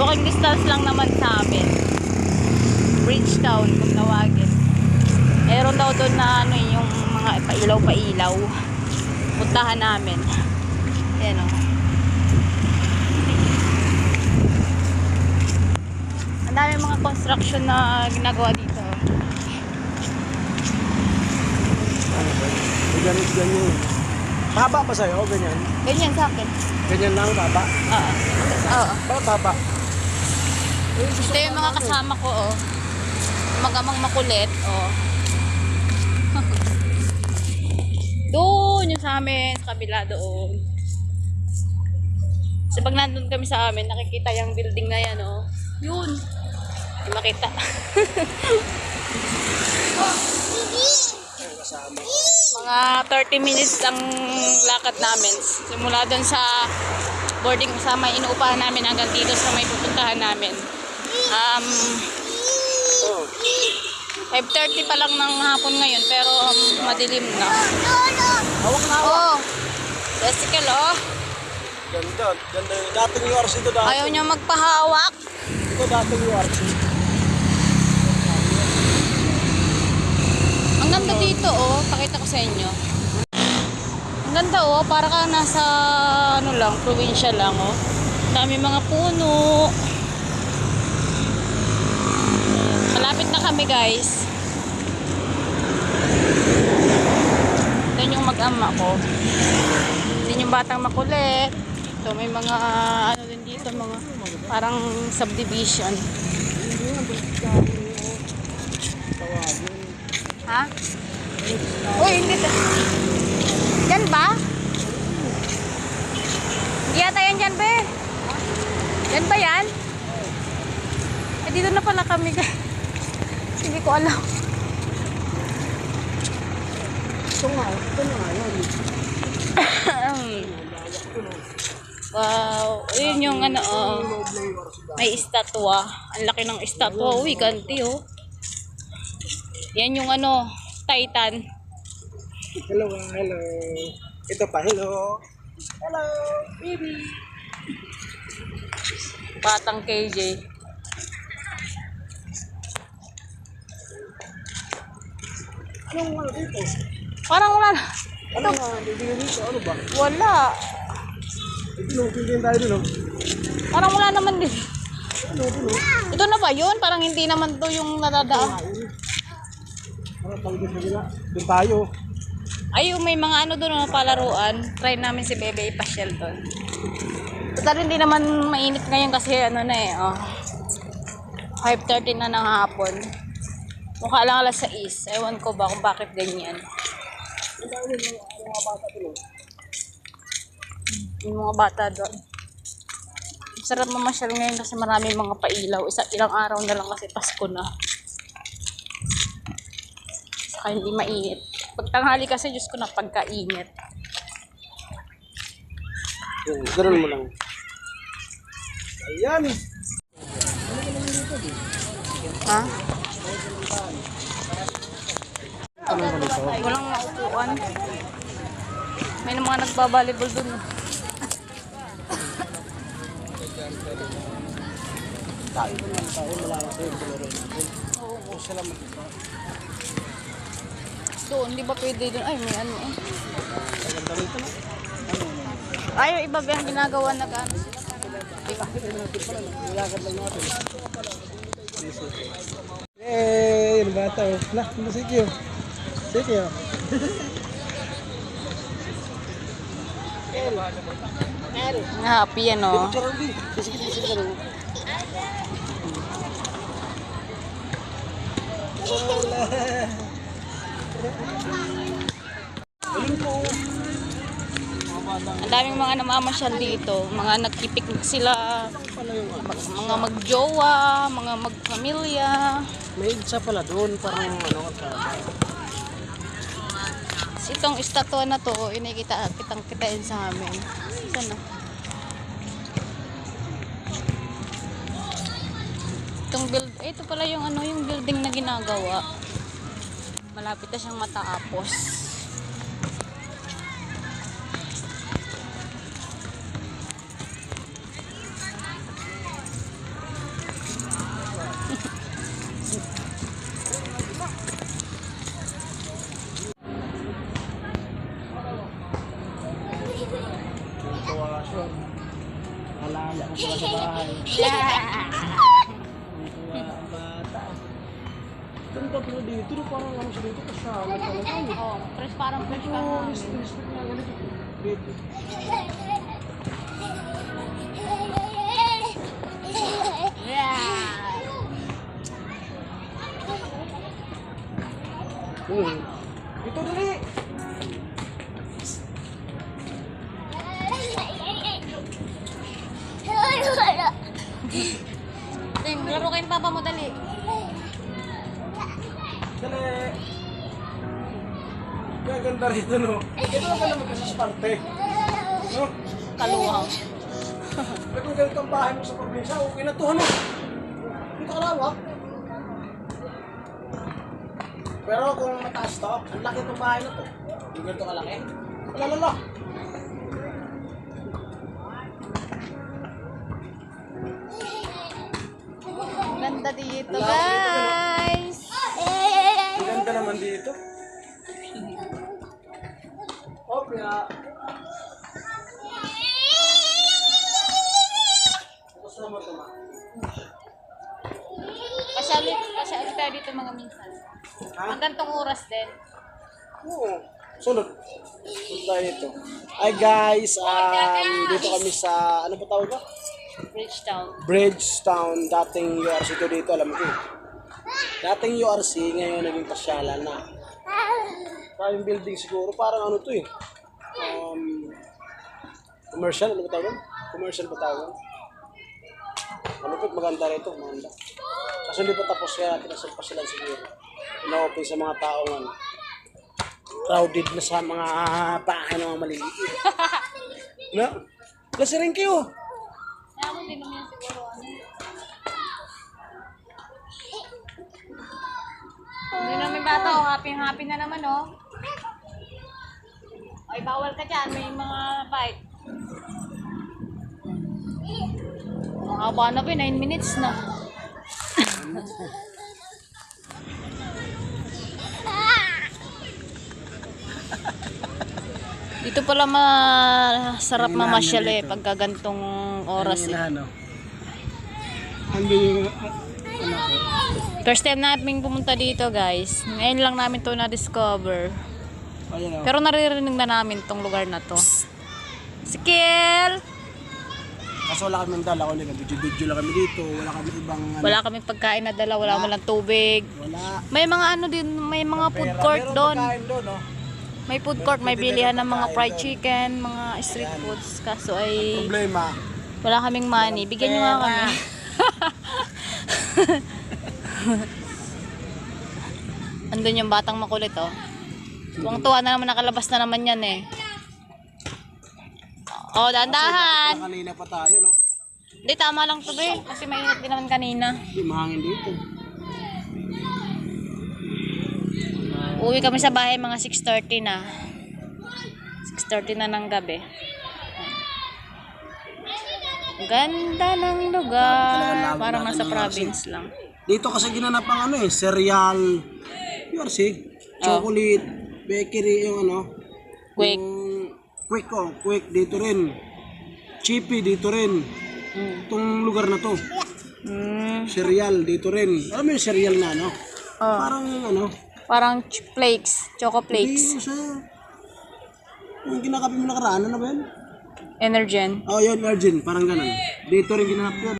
Walking distance lang naman sa amin. Bridgetown kung tawagin. Meron daw doon na ano yung mga pailaw-pailaw. Puntahan namin. Ayan o. Ang dami mga construction na ginagawa dito. Ganit ganyan. Haba pa sa'yo, ganyan. Ganyan sa akin. Ganyan lang, haba. Oo. Oo. Bakit haba? Ito yung mga kasama ko, oh. Magamang makulit, oh. doon, yung sa amin, sa kabila doon. So, pag nandun kami sa amin, nakikita yung building na yan, oh. Yun. Hindi makita. Mga 30 minutes ang lakad namin. Simula doon sa boarding sa may inuupahan namin hanggang dito sa may pupuntahan namin. Um, Oh. 5.30 pa lang ng hapon ngayon pero um, madilim na. Hawak na hawak. Oh, Jessica, oh. Ganda. Ganda. Dating URC ito dati. Ayaw niya magpahawak. Ito dating URC. Ang ganda dito, oh. Pakita ko sa inyo. Ang ganda, oh. Para ka nasa, ano lang, probinsya lang, oh. Dami mga puno. Malapit na kami, guys. Doon yung mag-ama ko. Din yung batang makulit. Ito, may mga, ano din dito, mga parang subdivision. Ha? Uy, hindi. Yan ba? Hindi yata yan dyan, be. Yan ba yan? Eh, dito na pala kami. guys. Hindi ko alam. Ito nga. Ito nga yun. wow. Yun yung ano, oh. May estatwa. Ang laki ng estatwa. Uy, ganti, oh. Yan yung ano, Titan. Hello, hello. Ito pa, hello. Hello, baby. Batang KJ. Anong ano dito? Parang wala na. Ano nga, bibigyan dito? Ano ba? Wala. Nung tayo dun, oh. Parang wala naman din. Ano, oh. Ito na ba yun? Parang hindi naman to yung nadadaan. Ano, pang dun sa gila. Dun tayo. Ay, may mga ano doon, mga palaruan. Try namin si Bebe ipasyal doon. Total, hindi naman mainit ngayon kasi ano na eh, oh. 5.30 na ng hapon. Mukha lang alas 6. Ewan ko ba kung bakit ganyan. Yung mga bata doon. Sarap mamasyal ngayon kasi maraming mga pailaw. Isa, ilang araw na lang kasi Pasko na. Saka hindi mainit. Pag tanghali kasi, Diyos ko na pagkainit. Yan, ganun mo lang. Ayan. Ha? Walang maupuan. May mga nagbabalibol dun. Tayo naman tayo. Malakas tayo. Tuluro natin. Oo, sila mag Doon, di ba pwede dun? Ay, may ano eh. Ganda rito na. Ay, yung iba ba yung ginagawa na ano sila? Lang. Eh, yung bata oh. Lah, ano sige. Happy yan. Ang daming mga namamasyal dito. Mga nagpipiknik sila. Mga magjowa, mga magpamilya. May isa pala doon, parang ano ka. Itong estatwa na to, inikita kitang kitain sa amin. Sana. Itong build, ito pala yung ano, yung building na ginagawa. Malapit na siyang action. Alaala ko sila sa bahay. Kuha ang bata. Tanggap na dito, no, parang ano siya dito, kasama talaga. Oo, oh, fresh parang fresh ka. Oo, respect na ganito. Dito. Ting, laro kayong papa mo dali. Dali. Kaya ganda rito, no? Ito na pala magkasasparte. No? Kaluwang. At kung ganito ang bahay mo sa probinsya, okay na to, ano? Dito ka ha? Pero kung mataas to, ang laki itong bahay na to. Yung ganito kalaki. Wala, lala. Ganda dito, guys. Ang ganda naman dito. Kaya... Tapos naman ito, ma. Pasyali, pasyali tayo dito mga minsan. Ha? Ang gantong oras din. Oo. Sunod. Sunod tayo dito. Hi guys, um, dito kami sa, ano ba tawag ba? Bridgetown. Bridgetown, dating URC to dito, alam ko. Dating URC, ngayon naging pasyalan na. Maraming building siguro, parang ano to eh. Um, commercial, ano ba tawag? Commercial ba tawag? Po, maganda rito, maganda. Kaso hindi pa tapos kaya pinasal pa sila siguro. Ina-open sa mga taong ano. Crowded na sa mga bahay ng mga maliliit. no? Kasi rin kayo. Ako din naman siguro ano. Hindi namin bata, oh, happy happy na naman oh. Ay, bawal ka dyan, may mga bite. Ang haba na ba, 9 minutes na. Dito pala masarap mamasyal eh, pagka gantong oras eh. ano? Ano yung anak ko? First time namin pumunta dito guys. Ngayon lang namin to na-discover. Ayan o. Pero naririnig na namin tong lugar na to. Skill! Kaso wala kami dala ko nila. Video-video lang kami dito. Wala kami ibang ano. Wala kaming pagkain na dala, wala lang tubig. Wala. May mga ano din, may mga food Pera. court Meron doon. pagkain doon, no? May food court, may bilihan ng mga fried chicken, mga street foods. Kaso ay Problema. Wala kaming money. Bigyan nyo nga kami. Andun yung batang makulit oh. Tuwang-tuwa na naman nakalabas na naman yan eh. Oh, dahan-dahan. Kanina pa tayo, no? Hindi, tama lang to be. Kasi mainit din naman kanina. Hindi mahangin dito. Uwi kami sa bahay mga 6.30 na. 6.30 na ng gabi. Ganda ng lugar. Parang nasa province lang. Dito kasi ginanap ang ano eh, cereal. URC. Chocolate. Bakery yung ano. Quick. Quick oh. Quick dito rin. Chippy dito rin. Mm. Itong lugar na to. Mm. Cereal dito rin. Alam mo yung cereal na ano? Oh, Parang ano. parang ch- flakes. Choco flakes. Hindi siya. Yung kinakapi mo nakaraan, ano ba yan? Energen. Oh, yun, Virgin. Parang ganun. Dito rin ginanap yun.